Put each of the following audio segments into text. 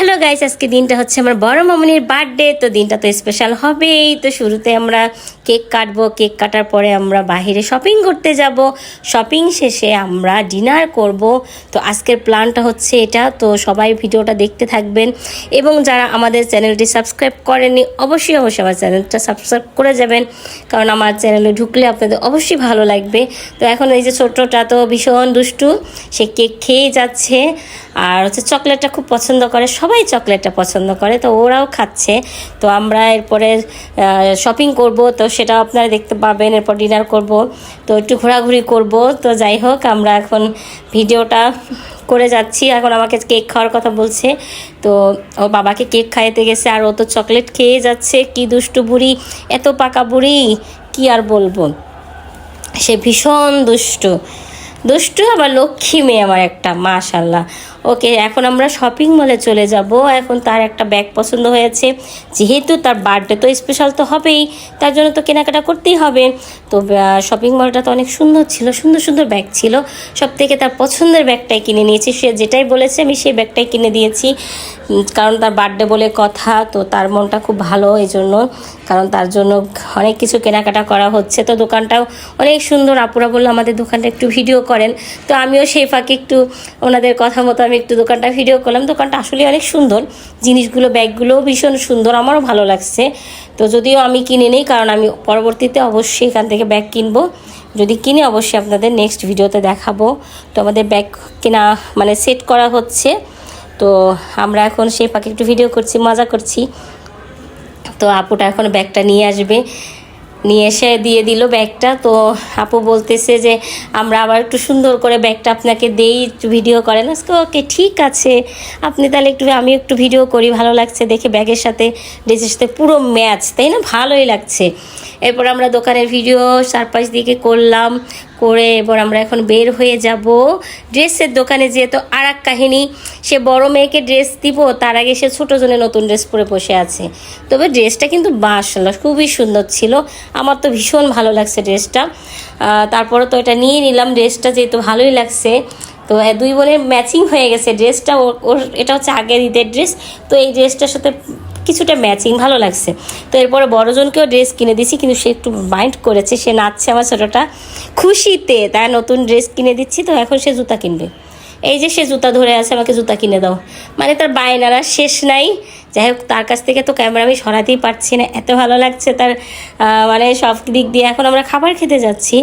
Hello guys, আজকে দিনটা হচ্ছে আমার বড় মামনির বার্থডে, তো দিনটা তো স্পেশাল হবেই। তো শুরুতে আমরা কেক কাটবো, কেক কাটার পরে আমরা বাইরে শপিং করতে যাব। শপিং শেষে আমরা ডিনার করব। তো আজকের প্ল্যানটা হচ্ছে এটা, তো সবাই ভিডিওটা দেখতে থাকবেন। এবং যারা আমাদের চ্যানেলটি সাবস্ক্রাইব করেনি অবশ্যই অবশ্যই আমার চ্যানেলটা সাবস্ক্রাইব করে যাবেন। কারণ আমার চ্যানেলে ঢুকলে আপনাদের অবশ্যই ভালো লাগবে। তো এখন এই যে ছোট্টটা তো ভীষণ দুষ্টু, সে কেক খেয়ে যাচ্ছে। আর হচ্ছে চকলেটটা খুব পছন্দ করে সবাই চকলেটটা পছন্দ করে, তো ওরাও খাচ্ছে। তো আমরা এরপরে শপিং করব, তো সেটা আপনারা দেখতে পাবেন। এরপর ডিনার করব, তো একটু ঘোরাঘুরি করব। তো যাই হোক, আমরা এখন ভিডিওটা করে যাচ্ছি। এখন আমাকে কেক খাওয়ার কথা বলছে। তো ও বাবাকে কেক খাইতে গেছে, আর ও তো চকলেট খেয়ে যাচ্ছে। কি দুষ্টু বুড়ি, এত পাকা বুড়ি, কি আর বলব? সে ভীষণ দুষ্টু। দুষ্টু আবার লক্ষ্মী মেয়ে আমার একটা মাশাল্লাহ ওকে, এখন আমরা শপিং মলে চলে যাব। এখন তার একটা ব্যাগ পছন্দ হয়েছে। যেহেতু তার বার্থডে তো স্পেশাল তো হবেই, তার জন্য তো কেনাকাটা করতেই হবে। তো শপিং মলটা তো অনেক সুন্দর ছিল, সুন্দর সুন্দর ব্যাগ ছিল। সব থেকে তার পছন্দের ব্যাগটাই কিনে নিয়েছি। সে যেটাই বলেছে, আমি সেই ব্যাগটাই কিনে দিয়েছি। কারণ তার বার্থডে বলে কথা, তো তার মনটা খুব ভালো এই জন্য কারণ তার জন্য অনেক কিছু কেনাকাটা করা হচ্ছে। তো দোকানটাও অনেক সুন্দর। আপুরা বলল, আমাদের দোকানটা একটু ভিডিও করেন। তো আমিও সেই ফাঁকে একটু ওনাদের কথা মতো আমি একটু দোকানটা ভিডিও করলাম। দোকানটা আসলে অনেক সুন্দর। জিনিসগুলো, ব্যাগগুলোও ভীষণ সুন্দর। আমারও ভালো লাগছে। তো যদিও আমি কিনে নিই, কারণ আমি পরবর্তীতে অবশ্যই এখান থেকে ব্যাগ কিনবো। যদি কিনে, অবশ্যই আপনাদের নেক্সট ভিডিওতে দেখাবো। তো আমাদের ব্যাগ কেনা মানে সেট করা হচ্ছে। তো আমরা এখন সেই ফাঁকে একটু ভিডিও করছি, মজা করছি। তো আপুটা এখন ব্যাগটা নিয়ে আসবে। নিয়ে এসে দিয়ে দিল ব্যাগটা। তো আপু বলতেছে যে, আমরা আবার একটু সুন্দর করে ব্যাগটা আপনাকে দেই ভিডিও করেন। আজকে ওকে, ঠিক আছে। আপনি তাহলে একটু আমি একটু ভিডিও করি, ভালো লাগছে দেখে ব্যাগের সাথে, ড্রেসের সাথে পুরো ম্যাচ, তাই না? ভালোই লাগছে। এরপর আমরা দোকানের ভিডিও চারপাশ দিকে করলাম। করে এবার আমরা এখন বের হয়ে যাব। ড্রেসের দোকানে যেহেতু আর এক কাহিনী, সে বড় মেয়েকে ড্রেস দিব, তার আগে সে ছোটো জনে নতুন ড্রেস পরে বসে আছে। তবে ড্রেসটা কিন্তু মাসাল্লাহ খুবই সুন্দর ছিল। আমার তো ভীষণ ভালো লাগছে ড্রেসটা। তারপরে তো এটা নিয়ে নিলাম। ড্রেসটা যেহেতু ভালোই লাগছে তো দুই বোনের ম্যাচিং হয়ে গেছে ড্রেসটা ওর, এটা হচ্ছে আগের ঈদের ড্রেস তো এই ড্রেসটার সাথে কিছুটা ম্যাচিং ভালো লাগছে। তো এরপরে বড়জনকেও ড্রেস কিনে দিছি, কিন্তু সে একটু মাইন্ড করেছে, সে নাচছে আমার ছোটোটা খুশিতে তার নতুন ড্রেস কিনে দিচ্ছি, তো এখন সে জুতা কিনবে। এই যে সে জুতা ধরে আছে, আমাকে জুতা কিনে দাও। মানে তার বায়নারা শেষ নাই যাই হোক, তার কাছ থেকে তো ক্যামেরা আমি সরাতেই পারছি না। এত ভালো লাগছে তার মানে সব দিক দিয়ে। এখন আমরা খাবার খেতে যাচ্ছি।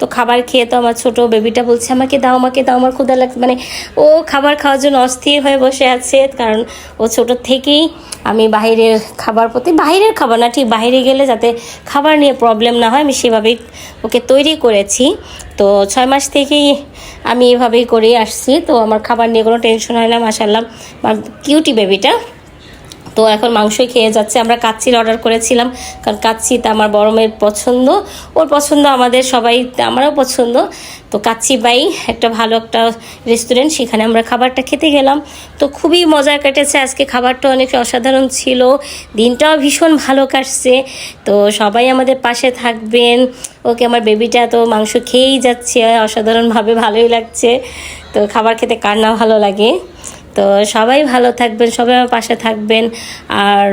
তো খাবার খেয়ে তো আমার ছোট বেবিটা বলছে, আমাকে দাও আমাকে দাও, আমার ক্ষুদা লাগছে। মানে ও খাবার খাওয়ার জন্য অস্থির হয়ে বসে আছে, কারণ ও ছোট থেকেই আমি বাইরের খাবার প্রতি, বাইরের খাবার না, ঠিক বাইরে গেলে যাতে খাবার নিয়ে প্রবলেম না হয়, আমি সেভাবেই ওকে তৈরি করেছি। তো ছয় মাস থেকেই আমি এভাবেই করে আসছি। তো আমার খাবার নিয়ে কোনো টেনশন হয় না মাসাল্লাহ কিউটি বেবিটা তো এখন মাংসই খেয়ে যাচ্ছে। আমরা কাচ্চির অর্ডার করেছিলাম, কারণ কাচ্চিটা আমার বড় মেয়ের পছন্দ। ওর পছন্দ আমাদের সবাই, আমারও পছন্দ। তো কাচ্চি বাই, একটা ভালো একটা রেস্টুরেন্ট সেখানে আমরা খাবারটা খেতে গেলাম। তো খুবই মজা কেটেছে আজকে, খাবারটা অনেক অসাধারণ ছিল। দিনটাও ভীষণ ভালো কাটছে। তো সবাই আমাদের পাশে থাকবেন। ওকে, আমার বেবিটা তো মাংস খেয়েই যাচ্ছে, অসাধারণভাবে ভালোই লাগছে। তো খাবার খেতে কার না ভালো লাগে? তো সবাই ভালো থাকবেন, সবাই আমার পাশে থাকবেন। আর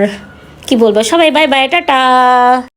কি বলব? সবাই বাই বাই টাটা।